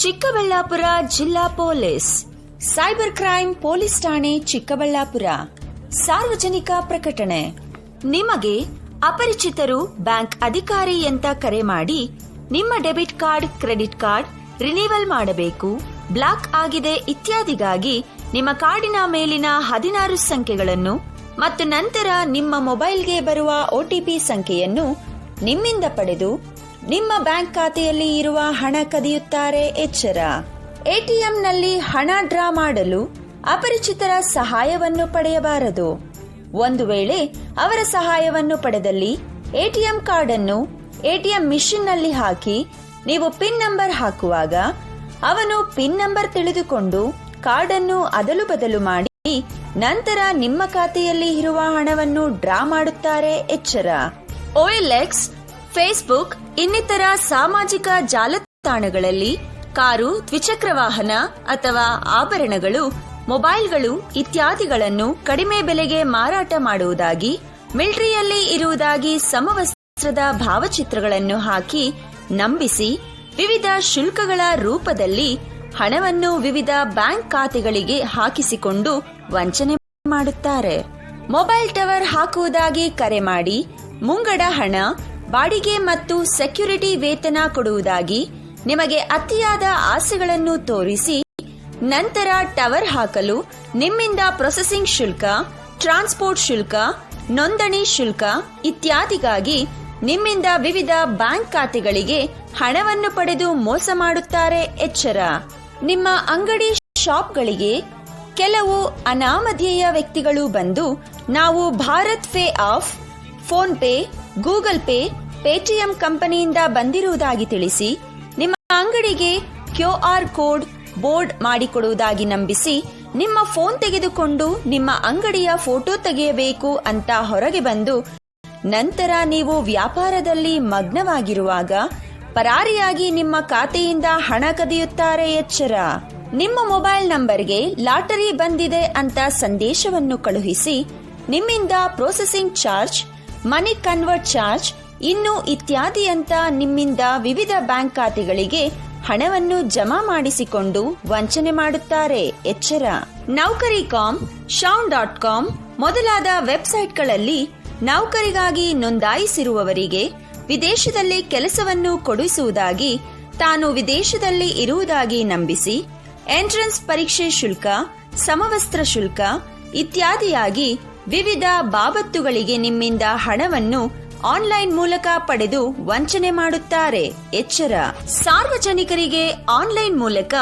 ಚಿಕ್ಕಬಳ್ಳಾಪುರ ಜಿಲ್ಲಾ police. Cyber crime police ಠಾಣೆ ಚಿಕ್ಕಬಳ್ಳಾಪುರ. ಸಾರ್ವಜನಿಕ ಪ್ರಕಟಣೆ. ನಿಮಗೆ ಅಪರಿಚಿತರು ಬ್ಯಾಂಕ್ ಅಧಿಕಾರಿ ಅಂತ ಕರೆ ಮಾಡಿ ನಿಮ್ಮ debit card, credit card renewal ಮಾಡಬೇಕು. ಬ್ಲಾಕ್ ಆಗಿದೆ ಇತ್ಯಾದಿಗಾಗಿ ನಿಮ್ಮ ಕಾರ್ಡಿನ ಮೇಲಿನ ಹದಿನಾರು ಸಂಖ್ಯೆಗಳನ್ನು ಮತ್ತು ನಂತರ ನಿಮ್ಮ ಮೊಬೈಲ್ಗೆ ಬರುವ ಒಟಿಪಿ ಸಂಖ್ಯೆಯನ್ನು ನಿಮ್ಮಿಂದ ಪಡೆದು ನಿಮ್ಮ ಬ್ಯಾಂಕ್ ಖಾತೆಯಲ್ಲಿ ಇರುವ ಹಣ ಕದಿಯುತ್ತಾರೆ ಎಚ್ಚರ. ಎಟಿಎಂನಲ್ಲಿ ಹಣ ಡ್ರಾ ಮಾಡಲು ಅಪರಿಚಿತರ ಸಹಾಯವನ್ನು ಪಡೆಯಬಾರದು. ಒಂದು ವೇಳೆ ಅವರ ಸಹಾಯವನ್ನು ಪಡೆದಲ್ಲಿ ಎಟಿಎಂ ಕಾರ್ಡ್ ಅನ್ನು ಎಟಿಎಂ ಮಿಷಿನ್ನಲ್ಲಿ ಹಾಕಿ ನೀವು ಪಿನ್ ನಂಬರ್ ಹಾಕುವಾಗ ಅವನು ಪಿನ್ ನಂಬರ್ ತಿಳಿದುಕೊಂಡು ಕಾರ್ಡ್ ಅನ್ನು ಅದಲು ಬದಲು ಮಾಡಿ ನಂತರ ನಿಮ್ಮ ಖಾತೆಯಲ್ಲಿ ಇರುವ ಹಣವನ್ನು ಡ್ರಾ ಮಾಡುತ್ತಾರೆ ಎಚ್ಚರ. ಓಎಲ್ಎಕ್ಸ್, ಫೇಸ್ಬುಕ್ ಇನ್ನಿತರ ಸಾಮಾಜಿಕ ಜಾಲತಾಣಗಳಲ್ಲಿ ಕಾರು, ದ್ವಿಚಕ್ರ ವಾಹನ ಅಥವಾ ಆಭರಣಗಳು, ಮೊಬೈಲ್ಗಳು ಇತ್ಯಾದಿಗಳನ್ನು ಕಡಿಮೆ ಬೆಲೆಗೆ ಮಾರಾಟ ಮಾಡುವುದಾಗಿ, ಮಿಲಿಟರಿಯಲ್ಲಿ ಇರುವುದಾಗಿ ಸಮವಸ್ತ್ರದ ಭಾವಚಿತ್ರಗಳನ್ನು ಹಾಕಿ ನಂಬಿಸಿ, ವಿವಿಧ ಶುಲ್ಕಗಳ ರೂಪದಲ್ಲಿ ಹಣವನ್ನು ವಿವಿಧ ಬ್ಯಾಂಕ್ ಖಾತೆಗಳಿಗೆ ಹಾಕಿಸಿಕೊಂಡು ವಂಚನೆ ಮಾಡುತ್ತಾರೆ. ಮೊಬೈಲ್ ಟವರ್ ಹಾಕುವುದಾಗಿ ಕರೆ ಮಾಡಿ, ಮುಂಗಡ ಹಣ ಬಾಡಿಗೆ ಮತ್ತು ಸೆಕ್ಯೂರಿಟಿ ವೇತನ ಕೊಡುವುದಾಗಿ ನಿಮಗೆ ಅತಿಯಾದ ಆಸೆಗಳನ್ನು ತೋರಿಸಿ ನಂತರ ಟವರ್ ಹಾಕಲು ನಿಮ್ಮಿಂದ ಪ್ರೊಸೆಸಿಂಗ್ ಶುಲ್ಕ, ಟ್ರಾನ್ಸ್ಪೋರ್ಟ್ ಶುಲ್ಕ, ನೋಂದಣಿ ಶುಲ್ಕ ಇತ್ಯಾದಿಗಾಗಿ ನಿಮ್ಮಿಂದ ವಿವಿಧ ಬ್ಯಾಂಕ್ ಖಾತೆಗಳಿಗೆ ಹಣವನ್ನು ಪಡೆದು ಮೋಸ ಮಾಡುತ್ತಾರೆ ಎಚ್ಚರ. ನಿಮ್ಮ ಅಂಗಡಿ ಶಾಪ್ಗಳಿಗೆ ಕೆಲವು ಅನಾಮಧೇಯ ವ್ಯಕ್ತಿಗಳು ಬಂದು ನಾವು Bharat pay app, phone pay, Google pay Paytm ಕಂಪನಿಯಿಂದ ಬಂದಿರುವುದಾಗಿ ತಿಳಿಸಿ ನಿಮ್ಮ ಅಂಗಡಿಗೆ ಕ್ಯೂಆರ್ ಕೋಡ್ ಬೋರ್ಡ್ ಮಾಡಿಕೊಡುವುದಾಗಿ ನಂಬಿಸಿ ನಿಮ್ಮ ಫೋನ್ ತೆಗೆದುಕೊಂಡು ನಿಮ್ಮ ಅಂಗಡಿಯ ಫೋಟೋ ತೆಗೆಯಬೇಕು ಅಂತ ಹೊರಗೆ ಬಂದು ನಂತರ ನೀವು ವ್ಯಾಪಾರದಲ್ಲಿ ಮಗ್ನವಾಗಿರುವಾಗ ಪರಾರಿಯಾಗಿ ನಿಮ್ಮ ಖಾತೆಯಿಂದ ಹಣ ಕದಿಯುತ್ತಾರೆ ಎಚ್ಚರ. ನಿಮ್ಮ ಮೊಬೈಲ್ ನಂಬರ್ಗೆ ಲಾಟರಿ ಬಂದಿದೆ ಅಂತ ಸಂದೇಶವನ್ನು ಕಳುಹಿಸಿ ನಿಮ್ಮಿಂದ processing charge money convert charge ಇನ್ನು ಇತ್ಯಾದಿಯಂತ ನಿಮ್ಮಿಂದ ವಿವಿಧ ಬ್ಯಾಂಕ್ ಖಾತೆಗಳಿಗೆ ಹಣವನ್ನು ಜಮಾ ಮಾಡಿಸಿಕೊಂಡು ವಂಚನೆ ಮಾಡುತ್ತಾರೆ. ಎಚ್ಚರ. ನೌಕರಿ ಕಾಮ್ ಶಾಂಗ್ ಡಾಟ್ ಕಾಮ್ ಮೊದಲಾದ ವೆಬ್ಸೈಟ್ಗಳಲ್ಲಿ ನೌಕರಿಗಾಗಿ ನೋಂದಾಯಿಸಿರುವವರಿಗೆ ವಿದೇಶದಲ್ಲಿ ಕೆಲಸವನ್ನು ಕೊಡಿಸುವುದಾಗಿ ತಾನು ವಿದೇಶದಲ್ಲಿ ಇರುವುದಾಗಿ ನಂಬಿಸಿ, ಎಂಟ್ರೆನ್ಸ್ ಪರೀಕ್ಷೆ ಶುಲ್ಕ, ಸಮವಸ್ತ್ರ ಶುಲ್ಕ ಇತ್ಯಾದಿಯಾಗಿ ವಿವಿಧ ಬಾಬತ್ತುಗಳಿಗೆ ನಿಮ್ಮಿಂದ ಹಣವನ್ನು ಆನ್ಲೈನ್ ಮೂಲಕ ಪಡೆದು ವಂಚನೆ ಮಾಡುತ್ತಾರೆ. ಎಚ್ಚರ. ಸಾರ್ವಜನಿಕರಿಗೆ ಆನ್ಲೈನ್ ಮೂಲಕ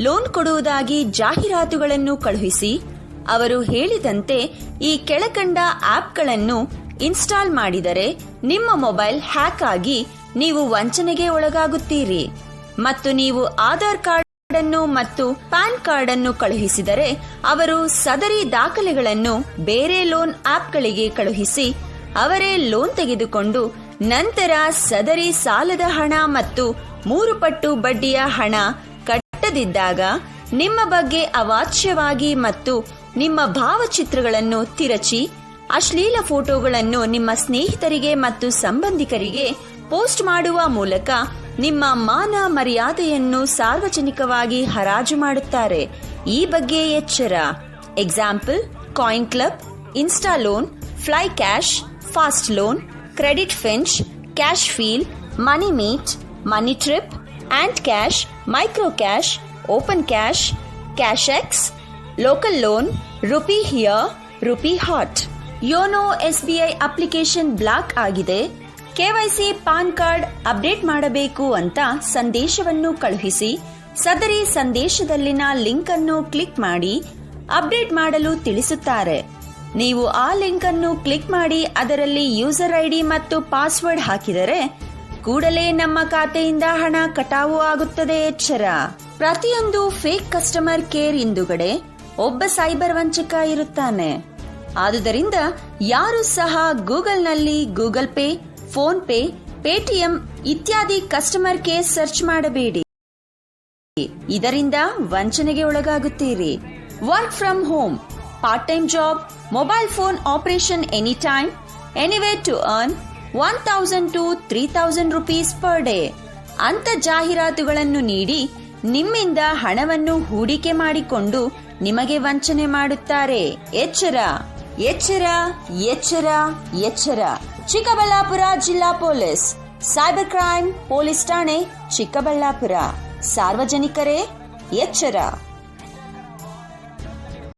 ಲೋನ್ ಕೊಡುವುದಾಗಿ ಜಾಹೀರಾತುಗಳನ್ನು ಕಳುಹಿಸಿ, ಅವರು ಹೇಳಿದಂತೆ ಈ ಕೆಳಕಂಡ ಆಪ್ಗಳನ್ನು ಇನ್ಸ್ಟಾಲ್ ಮಾಡಿದರೆ ನಿಮ್ಮ ಮೊಬೈಲ್ ಹ್ಯಾಕ್ ಆಗಿ ನೀವು ವಂಚನೆಗೆ ಒಳಗಾಗುತ್ತೀರಿ. ಮತ್ತು ನೀವು ಆಧಾರ್ ಕಾರ್ಡ್ ಅನ್ನು ಮತ್ತು ಪ್ಯಾನ್ ಕಾರ್ಡ್ ಅನ್ನು ಕಳುಹಿಸಿದರೆ, ಅವರು ಸದರಿ ದಾಖಲೆಗಳನ್ನು ಬೇರೆ ಲೋನ್ ಆಪ್ಗಳಿಗೆ ಕಳುಹಿಸಿ ಅವರೇ ಲೋನ್ ತೆಗೆದುಕೊಂಡು ನಂತರ ಸದರಿ ಸಾಲದ ಹಣ ಮತ್ತು ಮೂರು ಪಟ್ಟು ಬಡ್ಡಿಯ ಹಣ ಕಟ್ಟದಿದ್ದಾಗ ನಿಮ್ಮ ಬಗ್ಗೆ ಅವಾಚ್ಯವಾಗಿ ಮತ್ತು ನಿಮ್ಮ ಭಾವಚಿತ್ರಗಳನ್ನು ತಿರಚಿ, ಅಶ್ಲೀಲ ಫೋಟೋಗಳನ್ನು ನಿಮ್ಮ ಸ್ನೇಹಿತರಿಗೆ ಮತ್ತು ಸಂಬಂಧಿಕರಿಗೆ ಪೋಸ್ಟ್ ಮಾಡುವ ಮೂಲಕ ನಿಮ್ಮ ಮಾನ ಮರ್ಯಾದೆಯನ್ನು ಸಾರ್ವಜನಿಕವಾಗಿ ಹರಾಜು ಮಾಡುತ್ತಾರೆ. ಈ ಬಗ್ಗೆ ಎಚ್ಚರ. Example coin club insta loan fly cash fast loan credit finch cash feel money meet money trip and cash micro cash open cash cash X local loan rupee here rupee hot YONO SBI application block ಆಗಿದೆ. KYC PAN card update ಮಾಡಬೇಕು ಅಂತ ಸಂದೇಶವನ್ನು ಕಳುಹಿಸಿ. ಸದರಿ ಸಂದೇಶದಲ್ಲಿನ link ಅನ್ನು click ಮಾಡಿ update ಮಾಡಲು ತಿಳಿಸುತ್ತಾರೆ. ನೀವು ಆ ಲಿಂಕ್ ಅನ್ನು ಕ್ಲಿಕ್ ಮಾಡಿ ಅದರಲ್ಲಿ ಯೂಸರ್ ಐಡಿ ಮತ್ತು ಪಾಸ್ವರ್ಡ್ ಹಾಕಿದರೆ ಕೂಡಲೇ ನಮ್ಮ ಖಾತೆಯಿಂದ ಹಣ ಕಟಾವು ಆಗುತ್ತದೆ ಎಚ್ಚರ. ಪ್ರತಿಯೊಂದು ಫೇಕ್ ಕಸ್ಟಮರ್ ಕೇರ್ ಹಿಂದುಗಡೆ ಒಬ್ಬ ಸೈಬರ್ ವಂಚಕ ಇರುತ್ತಾನೆ. ಆದುದರಿಂದ ಯಾರು ಸಹ ಗೂಗಲ್ನಲ್ಲಿ Google pay, phone pay, Paytm ಇತ್ಯಾದಿ ಕಸ್ಟಮರ್ ಕೇರ್ ಸರ್ಚ್ ಮಾಡಬೇಡಿ. ಇದರಿಂದ ವಂಚನೆಗೆ ಒಳಗಾಗುತ್ತೀರಿ. Work from home part time job mobile phone operation any time anywhere to earn one thousand to three thousand rupees per day ಅಂತ ಜಾಹೀರಾತುಗಳನ್ನು ನೀಡಿ ನಿಮ್ಮಿಂದ ಹಣವನ್ನು ಹೂಡಿಕೆ ಮಾಡಿಕೊಂಡು ನಿಮಗೆ ವಂಚನೆ ಮಾಡುತ್ತಾರೆ. ಎಚ್ಚರ ಎಚ್ಚರ ಎಚ್ಚರ ಎಚ್ಚರ. ಚಿಕ್ಕಬಳ್ಳಾಪುರ ಜಿಲ್ಲಾ ಪೊಲೀಸ್. ಸೈಬರ್ ಕ್ರೈಮ್ ಪೊಲೀಸ್ ಠಾಣೆ ಚಿಕ್ಕಬಳ್ಳಾಪುರ. ಸಾರ್ವಜನಿಕರೇ, ಎಚ್ಚರ.